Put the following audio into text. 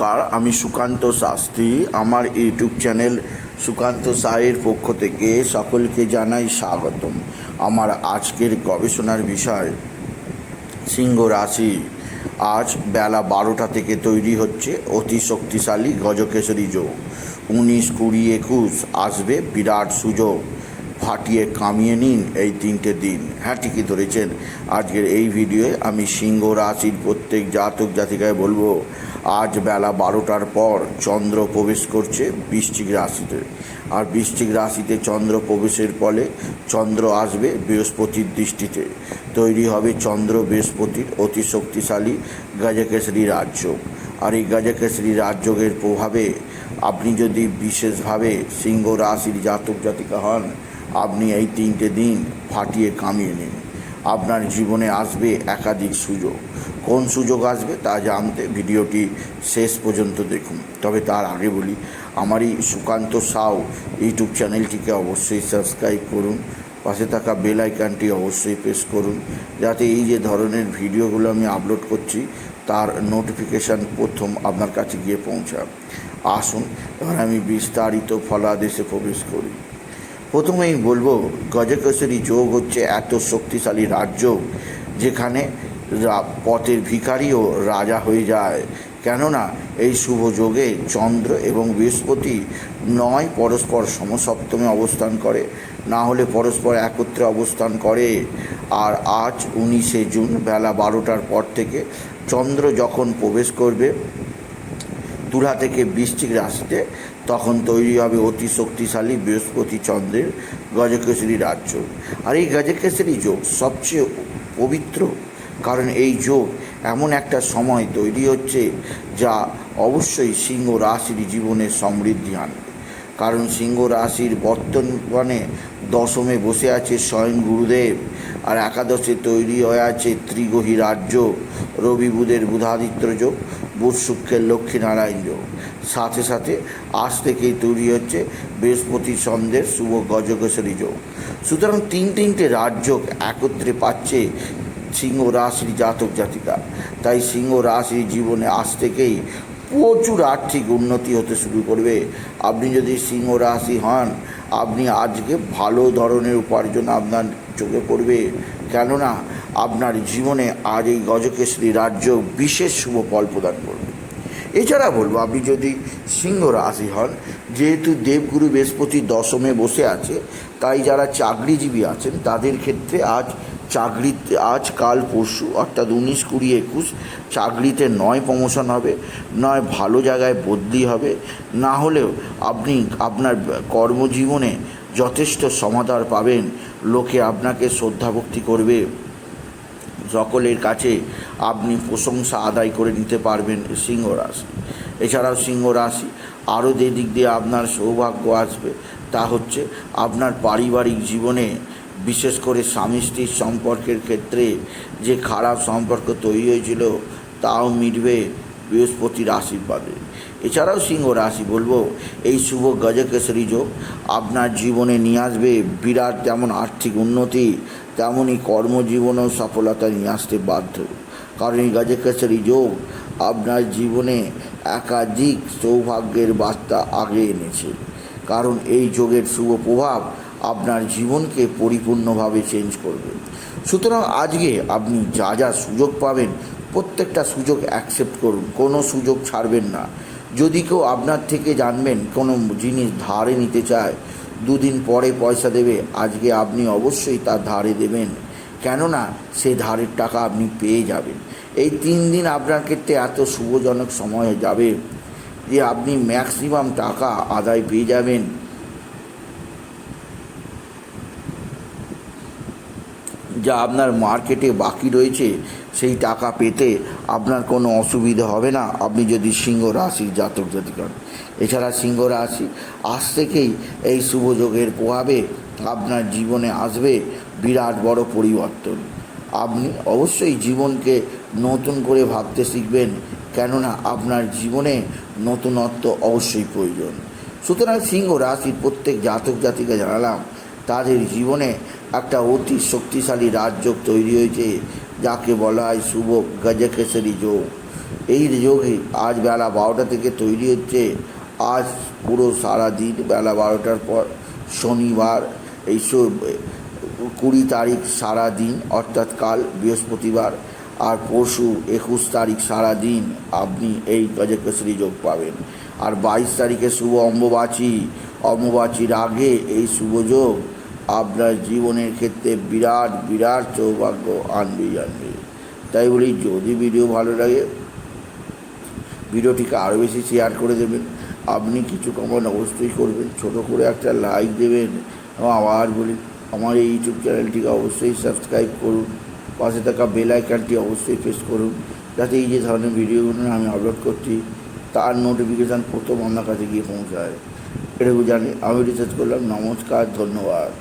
নমস্কার, আমি সুকান্ত শাস্ত্রী। আমার ইউটিউব চ্যানেল সুকান্ত সাহের পক্ষ থেকে সকলকে জানাই স্বাগতম। আমার আজকের গবেষণার বিষয়, সিংহ রাশি। আজ বেলা বারোটা থেকে তৈরি হচ্ছে অতি শক্তিশালী গজকেশরী যোগ। উনিশ কুড়ি একুশ আসবে বিরাট সুযোগ। ফাটিয়ে কামিয়ে নিন এই তিনটে দিন। হ্যাঁ ঠিকই ধরেছেন। আজকের এই ভিডিওয়ে আমি সিংহ রাশির প্রত্যেক জাতক জাতিকায় বলব, আজ বেলা বারোটার পর চন্দ্র প্রবেশ করছে বৃশ্চিক রাশিতে। আর বৃশ্চিক রাশিতে চন্দ্র প্রবেশের ফলে চন্দ্র আসবে বৃহস্পতির দৃষ্টিতে। তৈরি হবে চন্দ্র বৃহস্পতির অতি শক্তিশালী গজকেশরী রাজ্য। আর এই গজকেশরী রাজযোগের প্রভাবে আপনি যদি বিশেষভাবে সিংহ রাশির জাতক জাতিকা হন আপনি এই তিনটে দিন ফাটিয়ে কামিয়ে নিন। আপনার জীবনে আসবে একাধিক সুযোগ। কোন সুযোগ আসবে তা জানতে ভিডিওটি শেষ পর্যন্ত দেখুন। তবে তার আগে বলি, আমার এই সুকান্ত সাউ ইউটিউব চ্যানেলটিকে অবশ্যই সাবস্ক্রাইব করুন। পাশে থাকা বেল আইকনটি অবশ্যই প্রেস করুন, যাতে এই যে ধরনের ভিডিওগুলো আমি আপলোড করছি, তার নোটিফিকেশান প্রথম আপনার কাছে গিয়ে পৌঁছায়। আসুন, এবার আমি বিস্তারিত ফলাদেশে প্রবেশ করি। প্রথমেই বলব, গজকেশরী যোগ হচ্ছে এত শক্তিশালী রাজ্য যেখানে পথের ভিখারিও রাজা হয়ে যায়। কেননা, এই শুভ যোগে চন্দ্র এবং বৃহস্পতি নয় পরস্পর সমসপ্তমে অবস্থান করে, না হলে পরস্পর একত্রে অবস্থান করে। আর আজ উনিশে জুন বেলা বারোটার পর থেকে চন্দ্র যখন প্রবেশ করবে, তুলা থেকে বৃশ্চিক রাশিতে তখন তৈরি হবে অতি শক্তিশালী বৃহস্পতি চন্দ্রের গজকেশরী রাজ্য। আর এই গজকেশরী যোগ সবচেয়ে পবিত্র, কারণ এই যোগ এমন একটা সময় তৈরি হচ্ছে যা অবশ্যই সিংহ রাশির জীবনে সমৃদ্ধি আনবে। কারণ সিংহ রাশির বর্তমানে দশমে বসে আছে স্বয়ং গুরুদেব। আর একাদশে তৈরি হয়ে আছে ত্রিগহী রাজ্য, রবি বুধের বুধাদিত্য যোগ বুধ শুক্রের লক্ষ্মীনারায়ণ যোগ সাথে সাথে আজ থেকেই তৈরি হচ্ছে বৃহস্পতি চন্দ্রের শুভ গজকেশরী যোগ সুতরাং তিন তিনটে রাজযোগ একত্রে পাচ্ছে সিংহ রাশির জাতক জাতিকা। তাই সিংহ রাশির জীবনে আজ থেকেই প্রচুর আর্থিক উন্নতি হতে শুরু করবে। আপনি যদি সিংহ রাশি হন, আপনি আজকে ভালো ধরনের উপার্জন আপনার চোখে পড়বে কেননা আপনার জীবনে আজ এই গজকেশরী রাজ্য বিশেষ শুভ ফল প্রদান করবে। এছাড়া বলব, আপনি যদি সিংহ রাশি হন, যেহেতু দেবগুরু বৃহস্পতি দশমে বসে আছে, তাই যারা চাকরিজীবী আছেন, তাদের ক্ষেত্রে আজ চাকরিতে, আজ কাল পরশু, অর্থাৎ উনিশ কুড়ি একুশ, চাকরিতে নয় প্রমোশন হবে, নয় ভালো জায়গায় বদলি হবে। না হলেও আপনি আপনার কর্মজীবনে যথেষ্ট সমাধান পাবেন। লোকে আপনাকে শ্রদ্ধাভক্তি করবে। সকলের কাছে আপনি প্রশংসা আদায় করে নিতে পারবেন সিংহ রাশি। এছাড়াও সিংহ রাশি আরও যে দিক দিয়ে আপনার সৌভাগ্য আসবে। তা হচ্ছে আপনার পারিবারিক জীবনে, বিশেষ করে স্বামী স্ত্রীর সম্পর্কের ক্ষেত্রে যে খারাপ সম্পর্ক তৈরি হয়েছিল, তাও মিটবে বৃহস্পতির আশীর্বাদে। এছাড়াও সিংহ রাশি বলব, এই শুভ গজকেশরী যোগ আপনার জীবনে নিয়ে আসবে। বিরাট যেমন আর্থিক উন্নতি তেমনই কর্মজীবনেও সফলতা নিয়ে আসতে বাধ্য। কারণ এই গজকেশরী যোগ আপনার জীবনে একাধিক সৌভাগ্যের বার্তা আগে এনেছে। কারণ এই যোগের শুভ প্রভাব আপনার জীবনকে পরিপূর্ণভাবে চেঞ্জ করবে। সুতরাং আজকে আপনি যা যা সুযোগ পাবেন, প্রত্যেকটা সুযোগ অ্যাকসেপ্ট করুন, কোনো সুযোগ ছাড়বেন না। যদি কেউ আপনার থেকে জানবেন কোনো জিনিস ধারে নিতে চায়, দুদিন পরে পয়সা দেবে, আজকে আপনি অবশ্যই তার ধারে দেবেন। কেননা সে ধারের টাকা আপনি পেয়ে যাবেন। এই তিন দিন আপনার ক্ষেত্রে এত শুভজনক সময় যাবে যে আপনি ম্যাক্সিমাম টাকা আদায় পেয়ে যাবেন। যা আপনার মার্কেটে বাকি রয়েছে, সেই টাকা পেতে আপনার কোনো অসুবিধা হবে না। আপনি যদি সিংহ রাশির জাতক জাতিক হন এছাড়া সিংহ রাশি আজ থেকেই এই শুভযোগের প্রভাবে আপনার জীবনে আসবে বিরাট বড় পরিবর্তন। আপনি অবশ্যই জীবনকে নতুন করে ভাবতে শিখবেন, কেননা আপনার জীবনে নতুনত্ব অবশ্যই প্রয়োজন। সুতরাং সিংহ রাশির প্রত্যেক জাতক জাতিকে জানালাম, তাদের জীবনে একটা অতি শক্তিশালী রাজযোগ তৈরি হয়েছে, যাকে বলা হয় শুভ গজকেশরী যোগ। এই যোগে আজ বেলা বারোটা থেকে তৈরি হচ্ছে। আজ পুরো সারা দিন বেলা বারোটার পর শনিবার, এই কুড়ি তারিখ সারা দিন, অর্থাৎ কাল বৃহস্পতিবার, আর পরশু একুশ তারিখ সারা দিন আপনি এই গজকেশরী যোগ পাবেন। আর বাইশ তারিখে শুভ অম্বুবাচী। অম্বুবাচীর আগে এই শুভ যোগ আপনার জীবনের ক্ষেত্রে বিরাট বিরাট সৌভাগ্য আনবে তাই বলি, যদি ভিডিও ভালো লাগে ভিডিওটিকে আরও বেশি শেয়ার করে দেবেন। আপনি কিছু কমেন্ট অবশ্যই করবেন। ছোট করে একটা লাইক দেবেন এবং আবার বলি, আমার এই ইউটিউব চ্যানেলটিকে অবশ্যই সাবস্ক্রাইব করুন। পাশে থাকা বেল আইকনটি অবশ্যই প্রেস করুন। যাতে এই যে ধরনের ভিডিওগুলো আমি আপলোড করছি, তার নোটিফিকেশান প্রথম আপনার কাছে গিয়ে পৌঁছায়। এটুকু জানি, আমি রিসার্চ করলাম। নমস্কার, ধন্যবাদ।